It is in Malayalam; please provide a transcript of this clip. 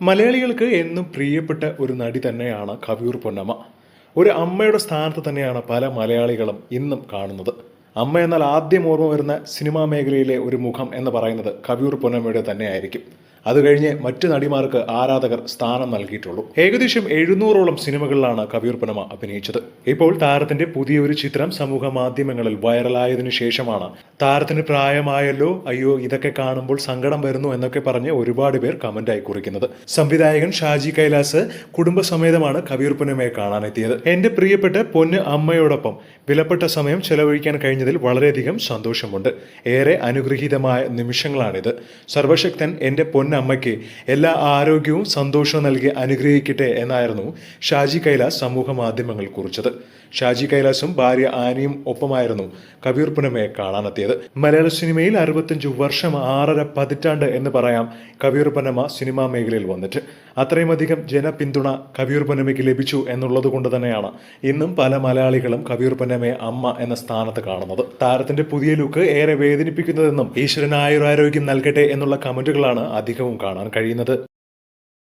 മലയാളികൾക്ക് എന്നും പ്രിയപ്പെട്ട ഒരു നടി തന്നെയാണ് കവിയൂർ പൊന്നമ്മ. ഒരു അമ്മയുടെ സ്ഥാനത്ത് തന്നെയാണ് പല മലയാളികളും ഇന്നും കാണുന്നത്. അമ്മ എന്നാൽ ആദ്യം ഓർമ്മ വരുന്ന സിനിമാ മേഖലയിലെ ഒരു മുഖം എന്ന് പറയുന്നത് കവിയൂർ പൊന്നമ്മയുടെ തന്നെയായിരിക്കും. അത് കഴിഞ്ഞ് മറ്റ് നടിമാർക്ക് ആരാധകർ സ്ഥാനം നൽകിയിട്ടുള്ളൂ. ഏകദേശം എഴുന്നൂറോളം സിനിമകളിലാണ് കവിയൂർ പനമ അഭിനയിച്ചത്. ഇപ്പോൾ താരത്തിന്റെ പുതിയൊരു ചിത്രം സമൂഹ മാധ്യമങ്ങളിൽ വൈറലായതിനു ശേഷമാണ്. താരത്തിന് പ്രായമായല്ലോ അയ്യോ ഇതൊക്കെ കാണുമ്പോൾ സങ്കടം വരുന്നു എന്നൊക്കെ പറഞ്ഞ് ഒരുപാട് പേർ കമന്റായി കുറിക്കുന്നത്. സംവിധായകൻ ഷാജി കൈലാസ് കുടുംബസമേതമാണ് കവിയൂർ പനമയെ കാണാനെത്തിയത്. എന്റെ പ്രിയപ്പെട്ട പൊന്ന് അമ്മയോടൊപ്പം വിലപ്പെട്ട സമയം ചെലവഴിക്കാൻ കഴിഞ്ഞതിൽ വളരെയധികം സന്തോഷമുണ്ട്. ഏറെ അനുഗ്രഹീതമായ നിമിഷങ്ങളാണിത്. സർവശക്തൻ എന്റെ അമ്മയ്ക്ക് എല്ലാ ആരോഗ്യവും സന്തോഷവും നൽകി അനുഗ്രഹിക്കട്ടെ എന്നായിരുന്നു ഷാജി കൈലാസ് സമൂഹ മാധ്യമങ്ങൾ കുറിച്ചത്. ഷാജി കൈലാസും ഭാര്യ ആനിയും ഒപ്പമായിരുന്നു കബീർ പുനമയെ കാണാനെത്തിയത്. മലയാള സിനിമയിൽ അറുപത്തഞ്ച് വർഷം ആറര പതിറ്റാണ്ട് എന്ന് പറയാം കബീർ പുനമ സിനിമാ മേഖലയിൽ വന്നിട്ട്. അത്രയുമധികം ജനപിന്തുണ കബീർ പുനമയ്ക്ക് ലഭിച്ചു എന്നുള്ളത് കൊണ്ട് തന്നെയാണ് ഇന്നും പല മലയാളികളും കബീർ പുന്നമയെ അമ്മ എന്ന സ്ഥാനത്ത് കാണുന്നത്. താരത്തിന്റെ പുതിയ ലുക്ക് ഏറെ വേദനിപ്പിക്കുന്നതെന്നും ഈശ്വരൻ ആയുരാരോഗ്യം നൽകട്ടെ എന്നുള്ള കമന്റുകളാണ് അധികവും കാണാൻ കഴിയുന്നത്.